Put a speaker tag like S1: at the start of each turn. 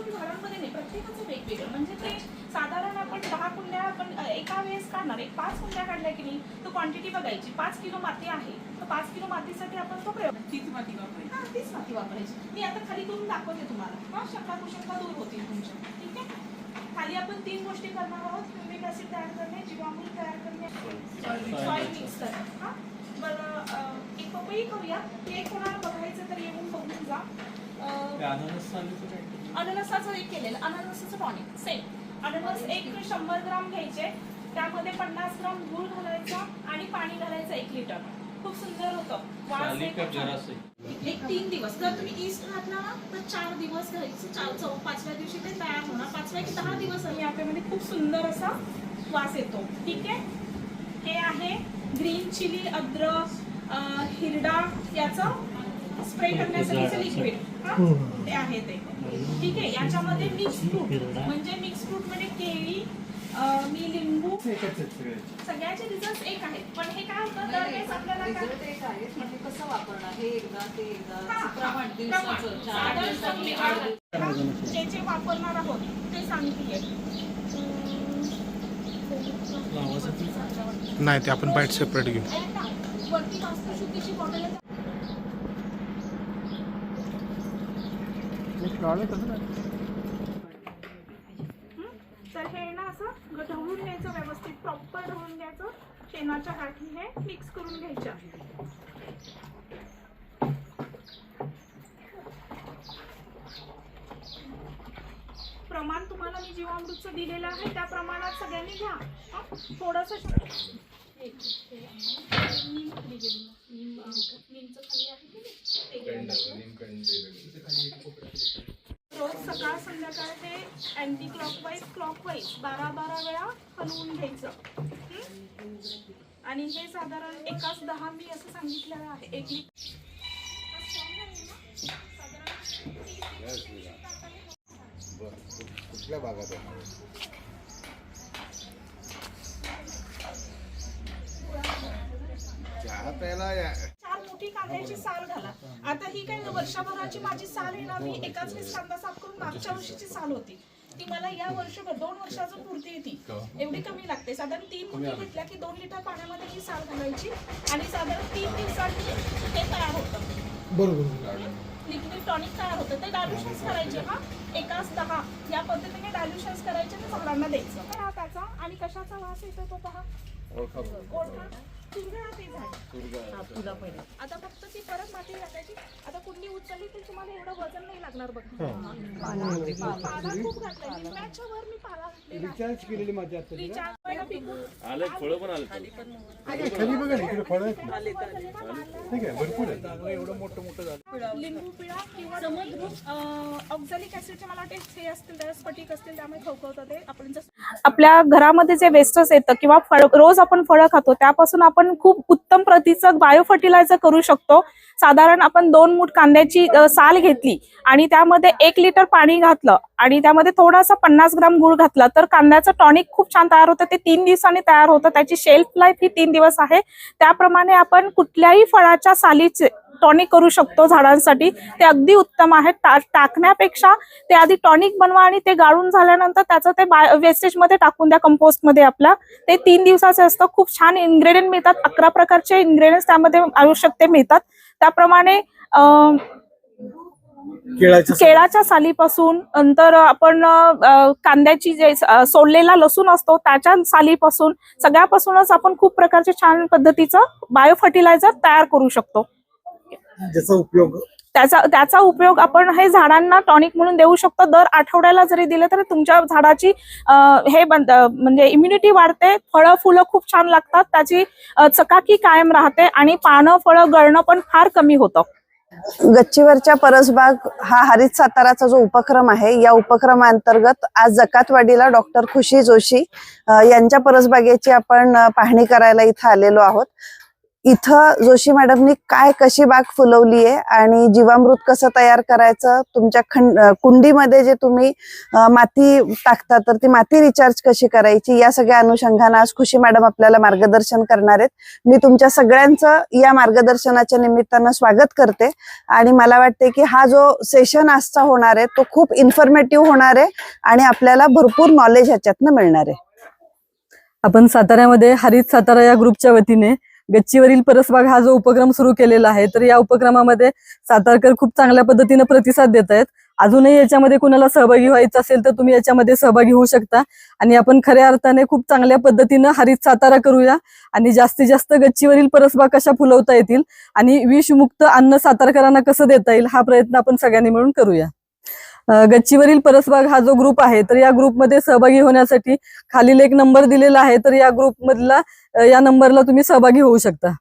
S1: एकाच झाडांमध्ये नाही प्रत्येकाचं वेगवेगळं. म्हणजे ते साधारण आपण दहा कुंड्या आपण एका वेळेस काढणार. एक पाच कुंड्या काढल्या की नाही तर क्वांटिटी बघायची. पाच किलो माती आहे तर पाच किलो मातीसाठी आपण तो प्रयोग
S2: तीच माती वापरायची.
S1: हा तीच माती वापरायची. मी आता खाली करून दाखवते तुम्हाला. हा शंका कुशंका दूर होतील तुमच्या. ठीक आहे? खाली आपण तीन गोष्टी करणार आहोत. ह्युमिक ऍसिड तयार करणे जीवामृत तयार करणे. सॉइल मिक्स करणे हा? एक पपई करूया. ते कोणाला बघायचं तर येऊन बघून जा. अननसाचं एक केलेलं अननसाचं टॉनिक सेम अननस एक शंभर ग्राम घ्यायचे त्यामध्ये पन्नास ग्राम गूळ घालायचा आणि पाणी घालायचं एक लिटर. खूप सुंदर होतं. वास एक एक तीन दिवस. जर तुम्ही ईस्ट घातला ना तर चार दिवस घ्यायचे. चार चौ पाचव्या दिवशी ते तयार होणार. पाचव्या की दहा दिवस आणि याच्यामध्ये खूप सुंदर असा वास येतो. ठीक आहे? हे आहे ग्रीन चिली अद्रक हिरडा याचं स्प्रे करण्यासाठीचं लिक्विड ते आहे ते. ठीक आहे याच्यामध्ये मिक्स फ्रूट म्हणजे मिक्स फ्रूटमध्ये केळी अं, मी लिंबू सगळ्याचे रिझल्ट एक आहेत. पण हे काय होतं? दरवेळेस आपल्याला काय?
S2: रिझल्ट एक आहे. पण हे कसं वापरणार? हे एकदा ते एकदा
S1: हा,
S2: प्रमाण
S1: प्रमाण.
S2: दिवसाचं चार
S1: साधारण
S2: दिवसांनी
S1: तुम्ही
S2: आठ दिवसांनी.
S1: जे जे वापरणार आहोत ते सांगते
S3: नाही ते आपण बाईट सेपरेट घेऊ.
S1: वरती वास्तुशुद्धीची बॉटल आहे. हं? तर हे ना असं ग- ढवळून घ्यायचं व्यवस्थित प्रॉपर ढवळून घ्यायचं शेणाच्या गाठी हे मिक्स करून घ्यायच्या प्रमाण तुम्हाला मी जीवामृतचं दिलेलं आहे त्या प्रमाणात सगळ्यांनी घ्या थोडस थोडंसं खाली आहे की नाही? ते घ्यायचं. रोज सकाळ ते अँटी क्लॉकवाईज क्लॉकवाईज बारा बारा वेळा हलवून घ्यायचं. आणि हे साधारण एकाच दहा मी असं सांगितलेलं आहे. एक
S4: कुठल्या भागात आहे? चहा प्यायला या
S1: कांद्याची साल घाला. आता ही काय वर्षभराची माझी साल आहे ना? मी एकाच वेळेस कांदा साफ करून मागच्या वर्षीची साल होती. ती मला या वर्षभर दोन वर्षाचं पुरती येते एवढी कमी लागते. साधारण तीन मुठी घेतल्या की दोन लिटर पाण्यामध्ये ही साल घालायची आणि साधारण तीन दिवसांनी ते तयार होतं. लिक्विड टॉनिक तयार होतं. ते डायल्युशन्स करायचे हा एकाच दहा. या पद्धतीने डायल्युशन्स करायचे आणि झाडांना द्यायचं. त्याचा आणि कशाचा वास येतो तो पहा.
S4: ओळखा.
S1: ते झाड आता फक्त ती परत माती टाकायची आता कुंडी उचलली तर तुम्हाला एवढं वजन नाही लागणार बघा. पाला खूप घातलाय. निम्म्याच्या वर मी पाला घातलेला.
S5: रिचार्ज केलेली माझी आता
S1: रिचार्ज पहिला पिकून
S5: खाली बघा ना इकडे फळ आहेत ना. ठीक आहे भरपूर आहे एवढं मोठं मोठं झालं.
S1: लिंबू पिळा किंवा ऑक्झॅलिक ऍसिडचे मला वाटते हे असतील त्या स्फटिक असतील त्यामुळे खवखवतं ते. आपण जसं आपल्या घरामध्ये जे वेस्टर्स येतं किंवा फळ रोज आपण फळं खातो त्यापासून आपण खूप उत्तम प्रतीचं बायो फर्टिलायझर करू शकतो. साधारण आपण दोन मूठ कांद्याची साल घेतली आणि त्यामध्ये एक लिटर पाणी घातलं आणि त्यामध्ये थोडासा पन्नास ग्राम गुळ घातला तर कांद्याचं टॉनिक खूप छान तयार होतं. ते तीन दिवसांनी तयार होतं. त्याची शेल्फ लाईफ ही तीन दिवस आहे. त्याप्रमाणे आपण कुठल्याही फळाच्या सालीचे टॉनिक करू शकतो झाडांसाठी. ते अगदी उत्तम आहे. टाकण्यापेक्षा ते आधी टॉनिक बनवा आणि ते गाळून झाल्यानंतर त्याचं ते वेस्टेजमध्ये टाकून द्या कंपोस्टमध्ये आपल्या ते तीन दिवसाचे असतं. खूप छान इन्ग्रेडियंट मिळतात. अकरा प्रकारचे इन्ग्रेडियंट्स त्यामध्ये आवश्यक ते मिळतात. त्याप्रमाणे
S5: केळाच्या
S1: सालीपासून नंतर आपण कांद्याची जे सोललेला लसूण असतो त्याच्या सालीपासून सगळ्यापासूनच आपण खूप प्रकारचे छान पद्धतीचं बायो फर्टिलायझर तयार करू शकतो.
S5: ज्याचा उपयोग
S1: त्याचा त्याचा उपयोग आपण हे झाडांना टॉनिक म्हणून देऊ शकतो. दर आठवड्याला जरी दिलं तरी तुमच्या झाडाची हे बंद म्हणजे इम्युनिटी वाढते फळं फुलं खूप छान लागतात त्याची चकाकी कायम राहते आणि पानं फळं गळणं पण फार कमी होतं.
S6: गच्चीवरच्या परसबाग हा हरित साताराचा जो उपक्रम आहे या उपक्रमाअंतर्गत आज जकातवाडीला डॉक्टर खुशी जोशी यांच्या परसबागेची आपण पाहणी करायला इथं आलेलो आहोत. इथं जोशी मॅडमनी काय कशी बाग फुलवली आहे आणि जीवामृत कसं तयार करायचं तुमच्या खंड कुंडीमध्ये जे तुम्ही माती टाकता तर ती माती रिचार्ज कशी करायची या सगळ्या अनुषंगानं आज खुशी मॅडम आपल्याला मार्गदर्शन करणार आहेत. मी तुमच्या सगळ्यांचं या मार्गदर्शनाच्या निमित्तानं स्वागत करते आणि मला वाटते की हा जो सेशन आजचा होणार आहे तो खूप इन्फॉर्मेटिव्ह होणार आहे आणि आपल्याला भरपूर नॉलेज ह्याच्यातनं मिळणार आहे.
S3: आपण साताऱ्यामध्ये हरित सातारा या ग्रुपच्या वतीने गच्चीवरील परसबाग हा जो उपक्रम सुरू केलेला आहे तर या उपक्रमामध्ये सातारकर खूप चांगल्या पद्धतीने प्रतिसाद देत आहेत अजूनही याच्यामध्ये कुणाला सहभागी व्हायचं असेल तर तुम्ही याच्यामध्ये सहभागी होऊ शकता. आणि आपण खऱ्या अर्थाने खूप चांगल्या पद्धतीनं हरित सातारा करूया. आणि जास्तीत जास्त गच्चीवरील परसबाग कशा फुलवता येतील आणि विषमुक्त अन्न सातारकरांना कसं देता येईल हा प्रयत्न आपण सगळ्यांनी मिळून करूया. गच्चीवरील परसबाग हा जो ग्रुप आहे तर या ग्रुपमध्ये सहभागी होण्यासाठी खालील एक नंबर दिलेला आहे तर या ग्रुपमधला या नंबरला तुम्ही सहभागी होऊ शकता.